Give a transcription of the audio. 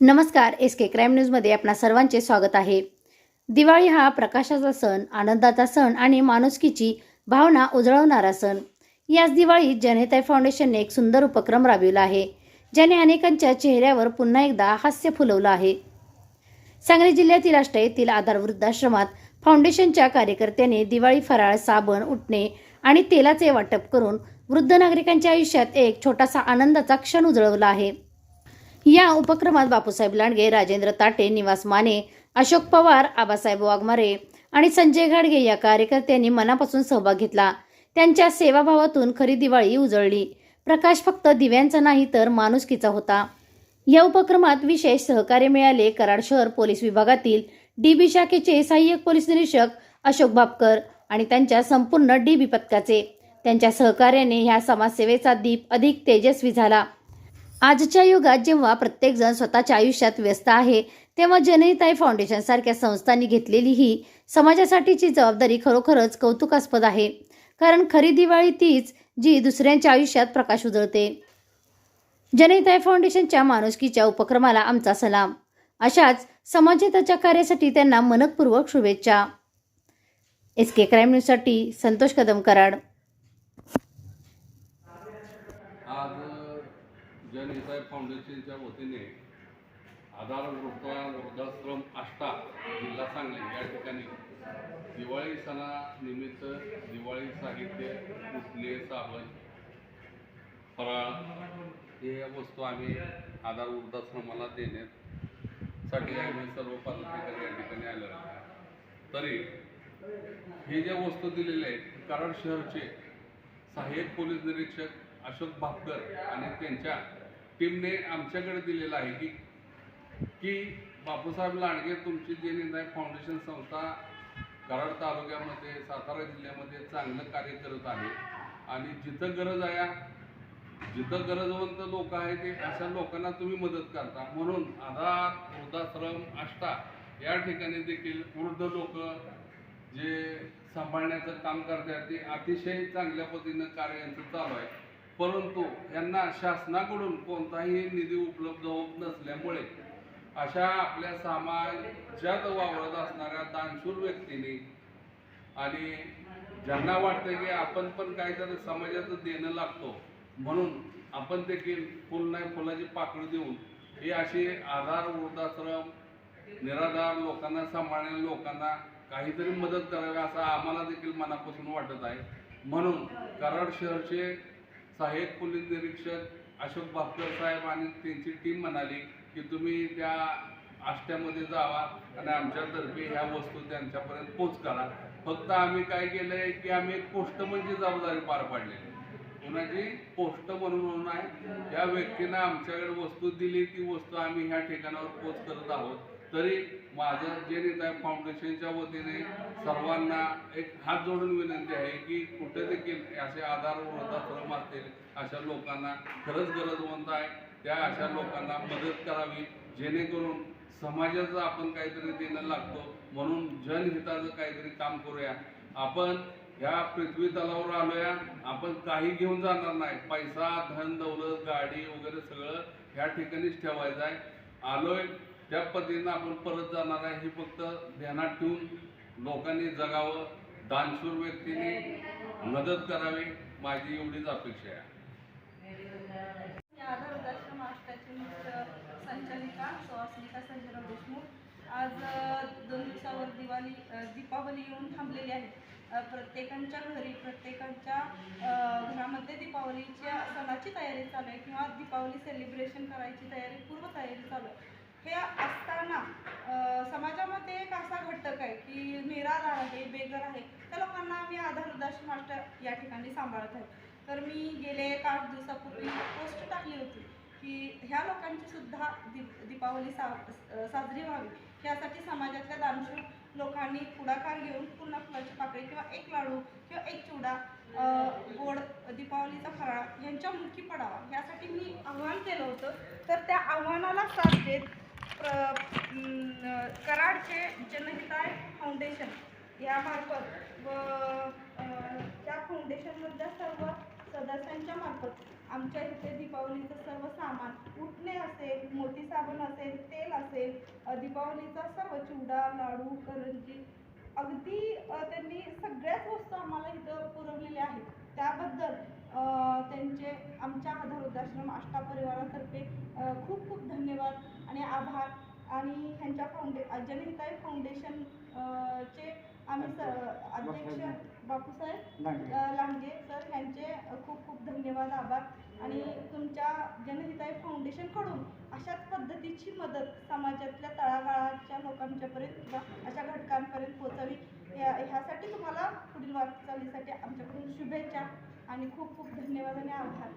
नमस्कार एस के क्राईम न्यूजमध्ये आपणा सर्वांचे स्वागत आहे. दिवाळी हा प्रकाशाचा सण आनंदाचा सण आणि माणुसकीची भावना उजळवणारा सण. याच दिवाळीत जनहिताय फाउंडेशनने एक सुंदर उपक्रम राबविला आहे ज्याने अनेकांच्या चेहऱ्यावर पुन्हा एकदा हास्य फुलवलं आहे. सांगली जिल्ह्यातील आष्टा येथील आधार वृद्धाश्रमात फाउंडेशनच्या कार्यकर्त्यांनी दिवाळी फराळ साबण उठणे आणि तेलाचे वाटप करून वृद्ध नागरिकांच्या आयुष्यात एक छोटासा आनंदाचा क्षण उजळवला आहे. या उपक्रमात बापूसाहेब लांडगे राजेंद्र ताटे निवास माने अशोक पवार आबासाहेब वाघमारे आणि संजय घाडगे या कार्यकर्त्यांनी मनापासून सहभाग घेतला. त्यांच्या सेवाभावातून खरी दिवाळी उजळली. प्रकाश फक्त दिव्यांचा नाही तर माणुसकीचा होता. या उपक्रमात विशेष सहकार्य मिळाले कराड शहर पोलीस विभागातील डी बी शाखेचे सहाय्यक पोलीस निरीक्षक अशोक बापकर आणि त्यांच्या संपूर्ण डी बी पथकाचे. त्यांच्या सहकार्याने ह्या समाजसेवेचा दीप अधिक तेजस्वी झाला. आजच्या युगात जेव्हा प्रत्येकजण स्वतःच्या आयुष्यात व्यस्त आहे तेव्हा जनहिताई फाउंडेशन सारख्या संस्थांनी घेतलेली ही समाजासाठीची जबाबदारी खरोखरच कौतुकास्पद आहे. कारण खरी दिवाळी तीच जी दुसऱ्यांच्या आयुष्यात प्रकाश उजळते जनहिताय फाउंडेशनच्या माणुसकीच्या उपक्रमाला आमचा सलाम. अशाच समाजहिताच्या कार्यासाठी त्यांना मनपूर्वक शुभेच्छा. एस के क्राईम न्यूजसाठी संतोष कदम कराड आज जनहिताय फाउंडेशनच्या वतीने आधार वृद्धा वृद्धाश्रम आष्टा जिल्हा सांगली या ठिकाणी दिवाळी सणानिमित्त दिवाळी साहित्य पुसले साबण फराळ हे वस्तू आम्ही आधार वृद्धाश्रमाला देण्यासाठी आम्ही सर्व पदाधिकारी या ठिकाणी आलेलो आहे तरी हे ज्या वस्तू दिलेल्या आहेत कराड शहरचे सहाय्यक पोलीस निरीक्षक अशोक भापकर आणि त्यांच्या टीमने आमच्याकडे दिलेलं आहे की की बापूसाहेब लांडगे तुमची जे निर्णय फाउंडेशन संस्था कराड तालुक्यामध्ये सातारा जिल्ह्यामध्ये चांगलं कार्य करत आहे. आणि जिथं गरज आहे जिथं गरजवंत लोक आहे ते अशा लोकांना तुम्ही मदत करता. म्हणून आधार वृद्धाश्रम आष्टा या ठिकाणी देखील वृद्ध लोक जे सांभाळण्याचं काम करतात ते अतिशय चांगल्या पद्धतीनं कार्य यांचं चालू आहे. परंतु यांना शासनाकडून कोणताही निधी उपलब्ध होत नसल्यामुळे अशा आपल्या समाजात वावरत असणाऱ्या दानशूर व्यक्तीने आणि ज्यांना वाटतं की आपण पण काहीतरी समाजाचं देणं लागतो म्हणून आपण देखील फुल नाही फुलाची पाकळी देऊन हे असे आधार वृद्धाश्रम निराधार लोकांना सांभाळणाऱ्या लोकांना काहीतरी मदत करावी असं आम्हाला देखील मनापासून वाटत आहे. म्हणून कराड शहरचे सहाय्यक पोलीस निरीक्षक अशोक भापकर साहेब आणि त्यांची टीम म्हणाली की तुम्ही त्या आष्ट्यामध्ये जावा आणि आमच्यातर्फे ह्या वस्तू त्यांच्यापर्यंत पोच करा फक्त आम्ही काय केलं आहे की आम्ही एक पोस्ट म्हणजे जबाबदारी पार पाडलेली. आहे. कुणाची? पोस्ट म्हणून आहे त्या व्यक्तीनं आमच्याकडे वस्तू दिली ती वस्तू आम्ही ह्या ठिकाणावर पोच करत आहोत. तरी माझं जे नेता फाउंडेशनच्या वतीने सर्वांना एक हात जोडून विनंती आहे की कुठे असे आधार वृद्धाश्रम असतील अशा लोकांना खरंच गरजवंत आहे. त्या अशा लोकांना मदत करावी जेणेकरून समाजाचं आपण काहीतरी देणं लागतो. म्हणून जनहिताचं काहीतरी काम करूया. आपण ह्या पृथ्वी तलावर आलोया आपण काही घेऊन जाणार नाही. पैसा धन दौलत गाडी वगैरे सगळं ह्या ठिकाणीच ठेवायचं आहे. आलोय त्या पद्धतीनं आपण परत जाणार आहे. हे फक्त ध्यानात ठेवून लोकांनी जगावं. दानशूर व्यक्तीने मदत करावी माझी एवढीच अपेक्षा आहे. संचालिका सुहासनिका संजयराव देशमुख. आज दोन दिवसावर दिवाळी दीपावली येऊन थांबलेली आहे. प्रत्येकांच्या घरी प्रत्येकांच्या घरामध्ये दीपावलीच्या सणाची तयारी चालू आहे किंवा दीपावली सेलिब्रेशन करायची तयारी पूर्व तयारी चालू आहे. हे असताना अ, समाजामध्ये एक असा घटक आहे की निराधार आहे बेघर आहे त्या लोकांना आम्ही आधार मास्टर या ठिकाणी सांभाळत आहे तर मी गेले एक आठ दिवसापूर्वी पोस्ट टाकली होती की ह्या लोकांची सुद्धा दीप दीपावली सा साजरी व्हावी. यासाठी समाजातल्या दानशूर लोकांनी पुढाकार घेऊन पूर्ण फुलाची पाकळी किंवा एक लाडू किंवा एक चिवडा गोड दीपावलीचा फराळ यांच्या मुखी पडावा. यासाठी मी आव्हान केलं होतं. तर त्या आव्हानाला साथ देत प्र कराडचे जनहिताय फाउंडेशन यामार्फत व त्या फाउंडेशनमधल्या सर्व सदस्यांच्या मार्फत आमच्या इथे दीपावलीचं सर्व सामान उठणे असेल मोती साबण असेल तेल असेल दीपावलीचा सर्व चिवडा लाडू करंजी अगदी त्यांनी सगळ्याच वस्तू आम्हाला इथं पुरवलेल्या आहेत. त्याबद्दल त्यांचे आमच्या आधार वृद्धाश्रम आष्टा परिवारातर्फे खूप खूप धन्यवाद आणि आभार. आणि ह्यांच्या फाउंडे जनहिताय फाउंडेशन चे आम्ही स अध्यक्ष बापूसाहेब लांडगे सर यांचे खूप खूप धन्यवाद आभार. आणि तुमच्या जनहिताय फाउंडेशनकडून अशाच पद्धतीची मदत समाजातल्या तळागाळाच्या लोकांच्यापर्यंत किंवा अशा घटकांपर्यंत पोहोचावी या ह्यासाठी तुम्हाला पुढील वाटचालीसाठी आमच्याकडून शुभेच्छा आणि खूप खूप धन्यवाद आणि आभार.